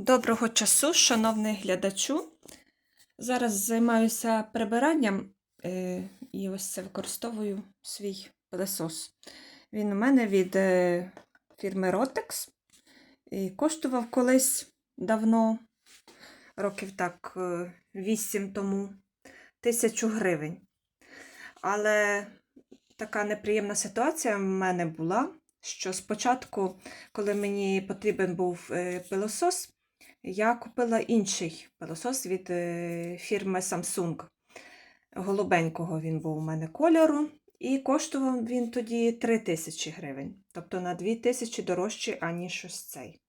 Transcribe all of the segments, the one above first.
Доброго часу, шановний глядачу. Зараз займаюся прибиранням е, і ось це використовую свій пилесос. Він у мене від е, фірми Rotex і коштував колись давно, років так е, 8 тому, тисячу гривень. Але така неприємна ситуація в мене була, що спочатку, коли мені потрібен був е, пилосос, я купила інший пилосос від е, фірми Samsung. Голубенького він був у мене кольору, і коштував він тоді 3 тисячі гривень, тобто на 2 тисячі дорожчий, аніж ось цей.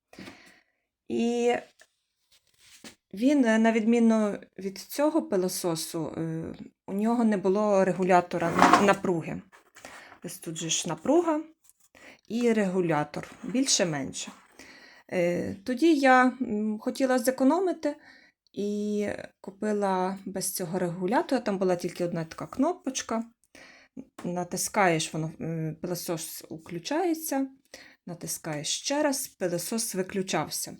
І він, е, на відміну від цього пилососу, е, у нього не було регулятора напруги. Ось тут же ж напруга і регулятор, більше-менше. Е, Тоді я хотіла зекономити і купила без цього регулятора. Там була тільки одна така кнопочка. Натискаєш, воно пилосос включається, натискаєш ще раз, пилосос виключався.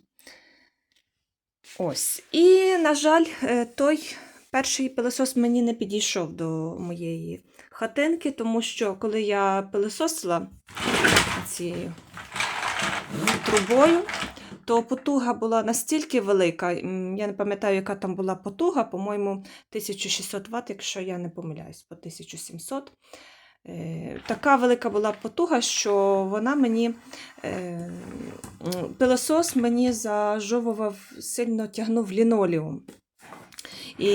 Ось. І, на жаль, е, той перший пилосос мені не підійшов до моєї хатинки, тому що коли я пилососила цією трубою, то потуга була настільки велика. Я не пам'ятаю, яка там була потуга, по-моєму, 1600 Вт, якщо я не помиляюсь, по 1700. Е, Така велика була потуга, що вона мені е, пилосос мені зажовував, сильно тягнув лінолеум. І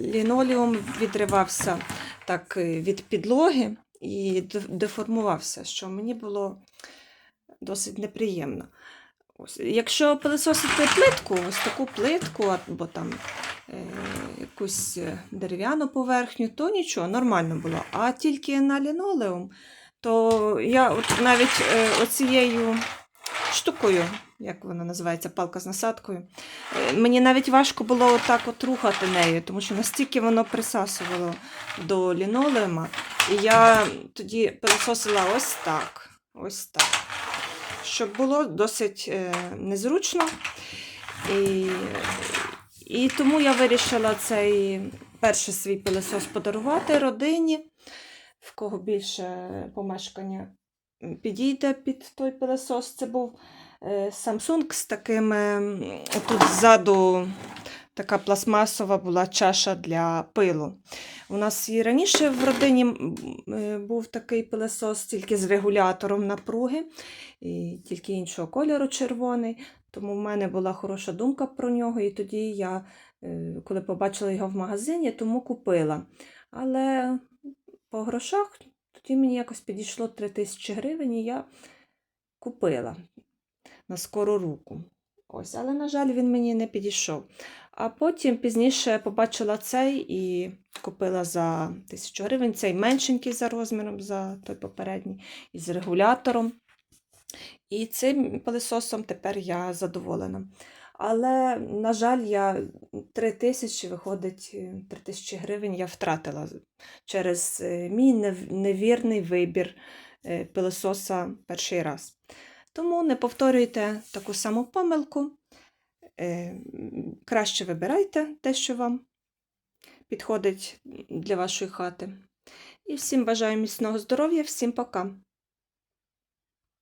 лінолеум відривався так е, від підлоги і деформувався, що мені було досить неприємно. Ось. Якщо пилисосити плитку, ось таку плитку або там е, якусь е, дерев'яну поверхню, то нічого, нормально було. А тільки на лінолеум, то я от навіть е, оцією штукою, як вона називається, палка з насадкою, е, мені навіть важко було отак от рухати нею, тому що настільки воно присасувало до лінолеума. І я тоді пилососила ось так. Ось так щоб було досить е, незручно. І, і тому я вирішила цей перший свій пилосос подарувати родині, в кого більше помешкання підійде під той пилосос. Це був е, Samsung з такими тут ззаду. Така пластмасова була чаша для пилу. У нас і раніше в родині е, був такий пилосос тільки з регулятором напруги і тільки іншого кольору червоний. Тому в мене була хороша думка про нього, і тоді я, е, коли побачила його в магазині, тому купила. Але по грошах тоді мені якось підійшло 3 тисячі гривень, і я купила на скору руку. Ось, але, на жаль, він мені не підійшов. А потім пізніше побачила цей і купила за тисячу гривень. Цей меншенький за розміром, за той попередній, із регулятором. І цим пилисосом тепер я задоволена. Але, на жаль, я 3 тисячі, виходить, 3 тисячі гривень я втратила через е, мій невірний вибір е, пилососа перший раз. Тому не повторюйте таку саму помилку. Е, Краще вибирайте те, що вам підходить для вашої хати. І всім бажаю міцного здоров'я, всім пока!